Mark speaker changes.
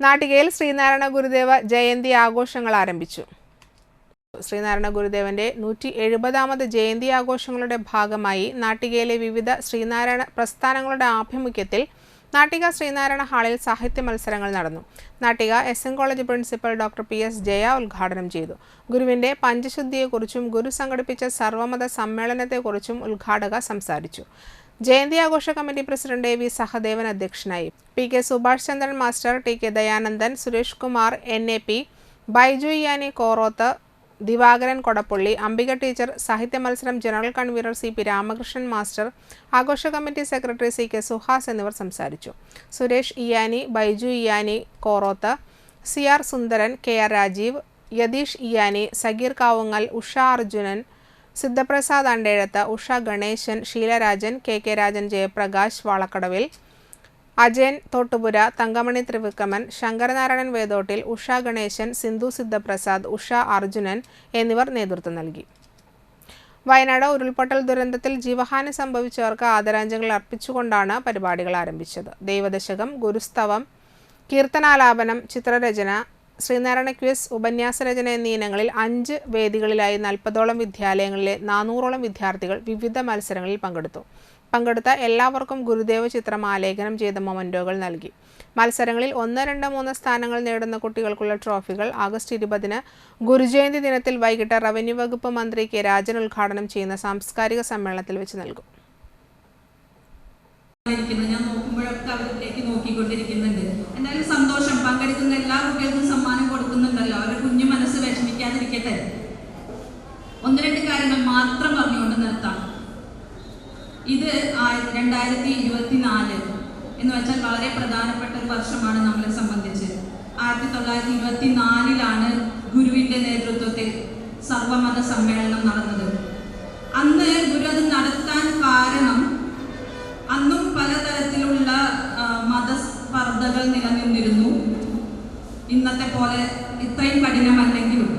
Speaker 1: നാട്ടികയിൽ ശ്രീനാരായണ ഗുരുദേവ ജയന്തി ആഘോഷങ്ങൾ ആരംഭിച്ചു. ശ്രീനാരായണ ഗുരുദേവന്റെ നൂറ്റി എഴുപതാമത് ജയന്തി ആഘോഷങ്ങളുടെ ഭാഗമായി നാട്ടികയിലെ വിവിധ ശ്രീനാരായണ പ്രസ്ഥാനങ്ങളുടെ ആഭിമുഖ്യത്തിൽ നാട്ടിക ശ്രീനാരായണ ഹാളിൽ സാഹിത്യ മത്സരങ്ങൾ നടന്നു. Nattika S N college principal doctor P. S. Jaya ഉദ്ഘാടനം ചെയ്തു. ഗുരുവിന്റെ പഞ്ചശുദ്ധിയെക്കുറിച്ചും ഗുരു സംഘടിപ്പിച്ച സർവമത സമ്മേളനത്തെക്കുറിച്ചും ഉദ്ഘാടക സംസാരിച്ചു. ജയന്തി ആഘോഷ committee president A V Sahadevan അധ്യക്ഷനായി. P K Subhash Chandran master T K Dayanandan Suresh Kumar N A P Baiju Iyani Koroth Divakaran Kodappally Ambika teacher സാഹിത്യ മത്സരം general convener C P Ramakrishnan master ആഘോഷ committee secretary C K Suhas എന്നിവർ സംസാരിച്ചു. Suresh Iyani Baiju Iyani Koroth C R Sundaran K R Rajeev Yatheesh Iyani Sageer Kavungal Usha Arjunan Siddhaprasad Andezhath Usha Ganeshan Sheelarajan K K Rajan Jayaprakash വാളക്കടവിൽ. Ajayan Thottupura Thankamani Thrivikraman Sankaranarayanan Vedottil Usha Ganesan Sindhu Sidhaprasad Usha Arjunan എന്നിവർ നേതൃത്വം നൽകി. വയനാട് ഉരുൾപൊട്ടൽ ദുരന്തത്തിൽ ജീവഹാനി സംഭവിച്ചവർക്ക് ആദരാഞ്ജലികൾ അർപ്പിച്ചുകൊണ്ടാണ് പരിപാടികൾ ആരംഭിച്ചത്. ദൈവദശകം ഗുരുസ്തവം കീർത്തനാലാപനം ചിത്രരചന ശ്രീനാരായണ ക്വിസ് ഉപന്യാസ രചന എന്നീ ഇനങ്ങളിൽ അഞ്ച് വേദികളിലായി നാൽപ്പതോളം വിദ്യാലയങ്ങളിലെ നാനൂറോളം വിദ്യാർത്ഥികൾ വിവിധ മത്സരങ്ങളിൽ പങ്കെടുത്തു. പങ്കെടുത്ത എല്ലാവർക്കും ഗുരുദേവ ചിത്രം ആലേഖനം ചെയ്ത മൊമന്റോകൾ നൽകി. മത്സരങ്ങളിൽ ഒന്ന് രണ്ട് മൂന്ന് സ്ഥാനങ്ങൾ നേടുന്ന കുട്ടികൾക്കുള്ള ട്രോഫികൾ ആഗസ്റ്റ് ഇരുപതിന് ഗുരുജയന്തി ദിനത്തിൽ വൈകിട്ട് റവന്യൂ വകുപ്പ് മന്ത്രി കെ. രാജൻ ഉദ്ഘാടനം ചെയ്യുന്ന സാംസ്കാരിക സമ്മേളനത്തിൽ വെച്ച് നൽകും.
Speaker 2: ഞാൻ നോക്കുമ്പോഴൊക്കെ അവരിലേക്ക് നോക്കിക്കൊണ്ടിരിക്കുന്ന. പങ്കെടുക്കുന്ന എല്ലാ കുട്ടികൾക്കും സമ്മാനം കൊടുക്കുന്നുണ്ടല്ലോ. അവരുടെ കുഞ്ഞു മനസ്സ് വിഷമിക്കാതിരിക്കട്ടെ. ഒന്ന് രണ്ട് കാര്യങ്ങൾ മാത്രം പറഞ്ഞുകൊണ്ട് നിർത്താം. ഇത് രണ്ടായിരത്തി ഇരുപത്തിനാല് എന്ന് വെച്ചാൽ വളരെ പ്രധാനപ്പെട്ട ഒരു വർഷമാണ് നമ്മളെ സംബന്ധിച്ച്. ആയിരത്തി തൊള്ളായിരത്തി ഇരുപത്തിനാലിലാണ് ഗുരുവിന്റെ നേതൃത്വത്തിൽ സർവമത സമ്മേളനം നടന്നത്. അന്ന് ഗുരു അത് നടത്താൻ കാരണം അന്നും പലതരത്തിലുള്ള മതസ്പർദ്ധകൾ നിലനിന്നിരുന്നു. പോലെ ഇത്രയും കഠിനമല്ലെങ്കിലും